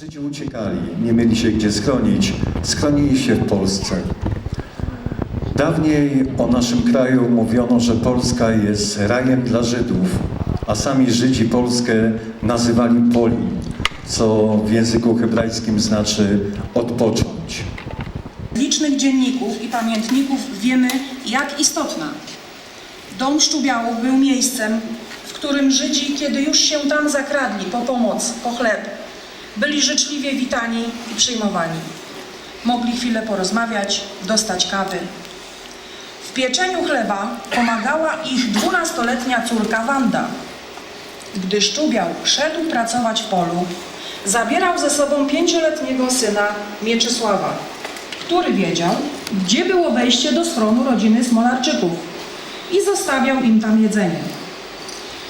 Żydzi uciekali, nie mieli się gdzie schronić, schronili się w Polsce. Dawniej o naszym kraju mówiono, że Polska jest rajem dla Żydów, a sami Żydzi Polskę nazywali Poli, co w języku hebrajskim znaczy odpocząć. Z licznych dzienników i pamiętników wiemy, jak istotna. Dom Szczubiałów był miejscem, w którym Żydzi, kiedy już się tam zakradli po pomoc, po chleb, byli życzliwie witani i przyjmowani. Mogli chwilę porozmawiać, dostać kawy. W pieczeniu chleba pomagała ich dwunastoletnia córka Wanda. Gdy Szczubiał szedł pracować w polu, zabierał ze sobą pięcioletniego syna Mieczysława, który wiedział, gdzie było wejście do schronu rodziny Smolarczyków i zostawiał im tam jedzenie.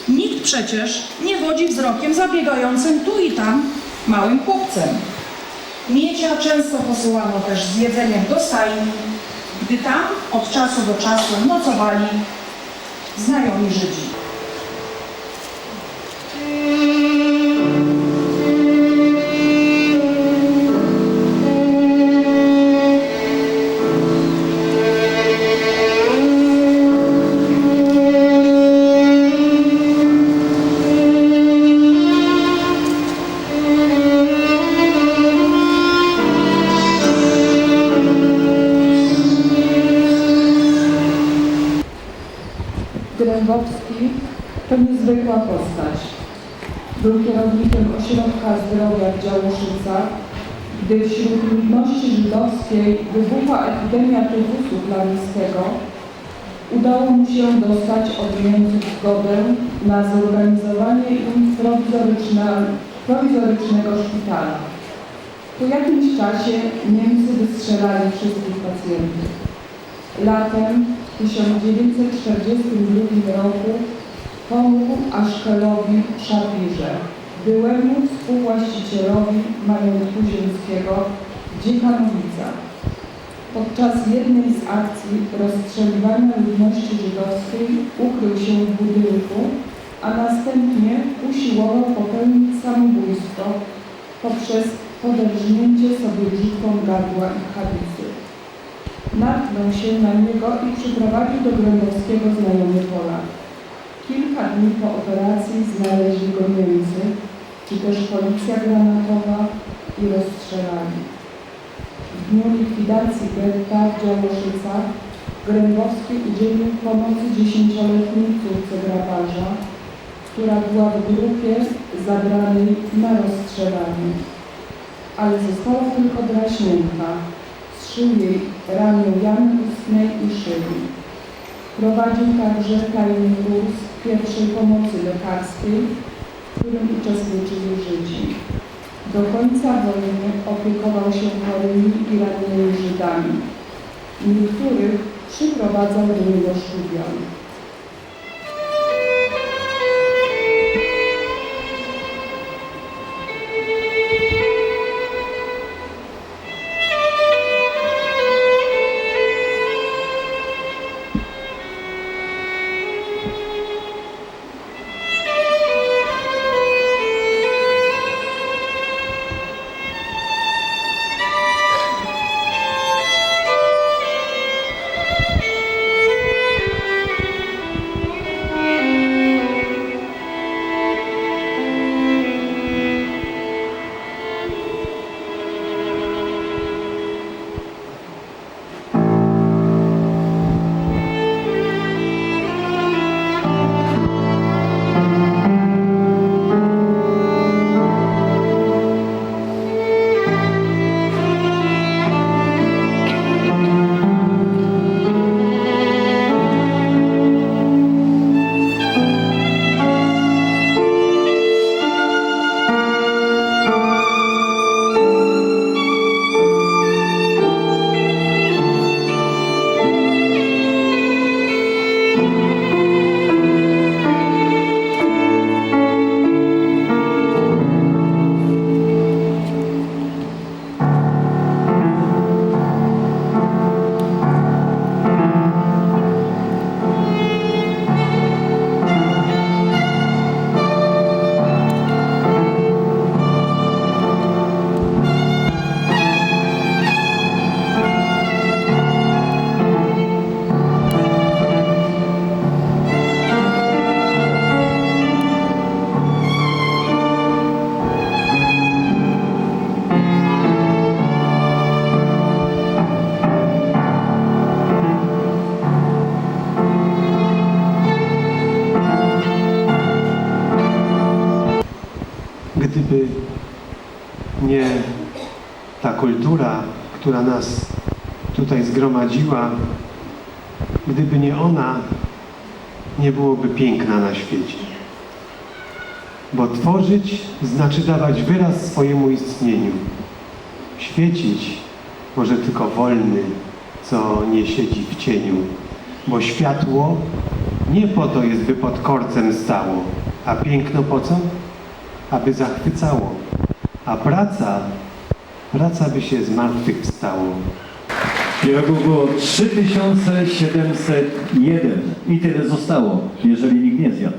Nikt przecież nie wodzi wzrokiem zabiegającym tu i tam małym chłopcem. Miecia często posyłano też z jedzeniem do stajni, gdy tam od czasu do czasu nocowali znajomi Żydzi. Grębowski to niezwykła postać. Był kierownikiem ośrodka zdrowia w Działoszycach, gdy wśród ludności żydowskiej wybuchła epidemia tyfusu plamiskiego, udało mu się dostać od Niemców zgodę na zorganizowanie im prowizorycznego szpitala. Po jakimś czasie Niemcy wystrzelali wszystkich pacjentów. Latem 1942 roku pomógł Aszkelowi Szapirze, byłemu współwłaścicielowi majątku ziemskiego w. Podczas jednej z akcji rozstrzeliwania ludności żydowskiej ukrył się w budynku, a następnie usiłował popełnić samobójstwo poprzez poderżnięcie sobie brzuchą gardła i chawicy natknął się na niego i przyprowadził do Grębowskiego znajomy Polak. Kilka dni po operacji znaleźli go Niemcy, czy też policja granatowa i rozstrzelali. W dniu likwidacji getta w Działoszycach Grębowski udzielił pomocy dziesięcioletniej córce grabarza, która była w grupie zabranej na rozstrzelanie. Ale została tylko draśnięta, Jej ramię jamy ustnej i szyi. Prowadził także tajny kurs pierwszej pomocy lekarskiej, w którym uczestniczyli Żydzi. Do końca wojny opiekował się chorymi i rannymi Żydami. Niektórych przyprowadzał do niego sztubian. nie ta kultura, która nas tutaj zgromadziła, gdyby nie ona, nie byłoby piękna na świecie. Bo tworzyć znaczy dawać wyraz swojemu istnieniu. Świecić może tylko wolny, co nie siedzi w cieniu. Bo światło nie po to jest, by pod korcem stało, a piękno po co? Aby zachwycało. A praca, praca by się z martwych wstało. Pierogów było 3701 i tyle zostało, jeżeli nikt nie zjadł.